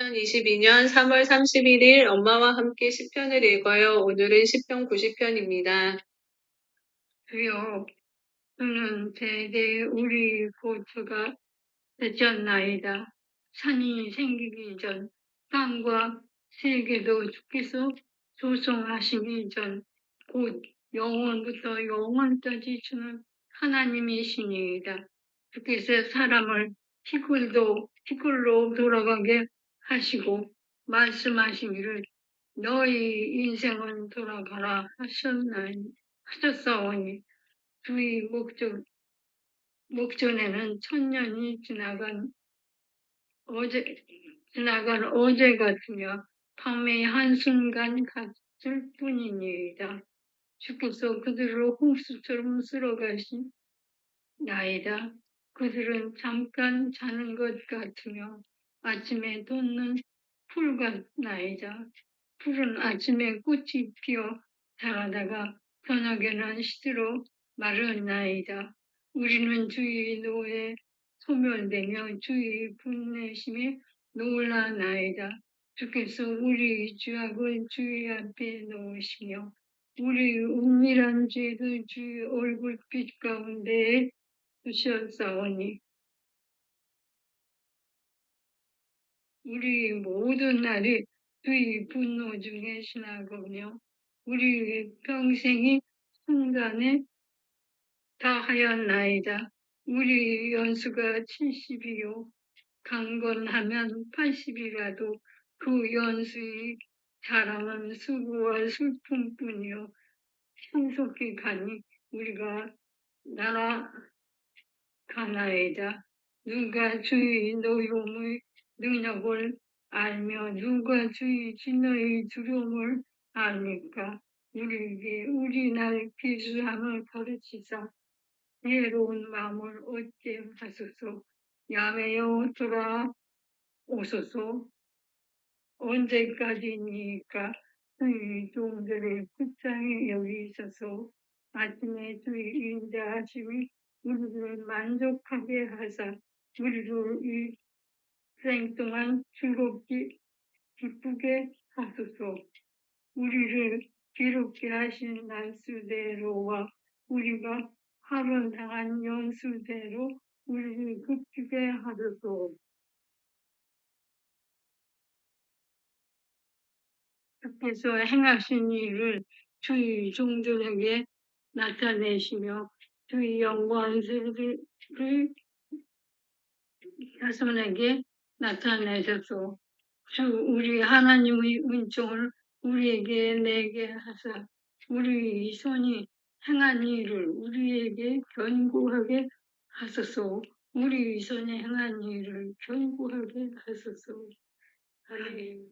2022년 3월 31일 엄마와 함께 시편을 읽어요. 오늘은 시편 90편입니다. 주여, 그는 대대 우리 고초가 되셨나이다. 산이 생기기 전, 땅과 세계도 주께서 조성하시기 전, 곧 영원부터 영원까지 주는 하나님이시니이다. 주께서 사람을 티끌도 티끌로 돌아가게 하시고 말씀하시기를 너희 인생은 돌아가라 하셨나니 하셨사오니 주의 목적 목전에는 천년이 지나간 어제 지나간 어제 같으며 밤의 한순간 같을 뿐이니이다. 주께서 그들을 홍수처럼 쓸어가신 나이다. 그들은 잠깐 자는 것 같으며 아침에 돋는 풀 같나이다. 풀은 아침에 꽃이 피어 자라다가 저녁에는 시들어 마르나이다. 우리는 주의 노에 소멸되며 주의 분내심에 놀라나이다. 주께서 우리 죄악을 주의 앞에 놓으시며 우리 은밀한 죄를 주의 얼굴빛 가운데 두셨사오니 우리 모든 날이 주의 분노 중에 지나가며 우리 평생이 순간에 다하였나이다. 우리 연수가 70이요 강건하면 80이라도 그 연수의 자랑은 수고와 슬픔뿐이요 신속히 가니 우리가 날아가나이다. 누가 주의 노여움의 능력을 알며 누가 주의 진노의 두려움을 압니까? 우리에게 우리 날 기수함을 가르치사 예로운 마음을 얻게 하소서. 야매여 돌아오소서. 언제까지니까 주의 종들의 끝장에 여기 있어서? 아침에 주의 인자하심이 우리를 만족하게 하사 우리를 이 생 동안 즐겁게 기쁘게 하소서. 우리를 기롭게 하신 날수대로와 우리가 하루 당한 연수대로 우리를 급주게 하소서. 주께서 행하신 일을 주의 종들에게 나타내시며 주의 영광스를 자손에게 나타내셔서 주 우리 하나님의 은총을 우리에게 내게 하사 우리 손이 행한 일을 우리에게 견고하게 하소서 우리 손이 행한 일을 견고하게 하소서. 아멘.